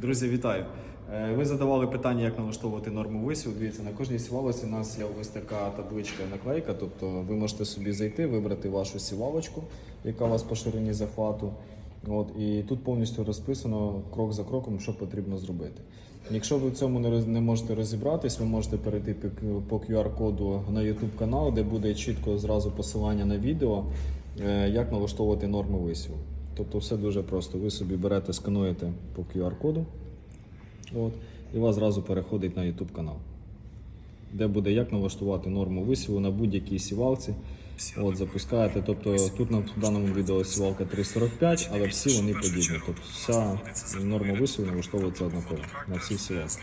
Друзі, вітаю! Е, Ви задавали питання, як налаштовувати норму висіву. Дивіться, на кожній сівалці у нас є ось така табличка наклейка. Тобто ви можете собі зайти, вибрати вашу сівалочку, яка у вас по ширині захвату. От, і тут повністю розписано крок за кроком, що потрібно зробити. Якщо ви в цьому не, роз- не можете розібратись, ви можете перейти по QR-коду на YouTube канал, де буде чітко зразу посилання на відео, е, як налаштовувати норму висіву. Тобто все дуже просто. Ви собі берете, скануєте по QR-коду, от, і вас зразу переходить на YouTube канал, де буде як налаштувати норму висіву на будь-якій сівалці. От, запускаєте. Тобто тут на даному відео сівалка 345, але всі вони подібні. Тобто вся норма висіву налаштовується однаково на всі сівалки.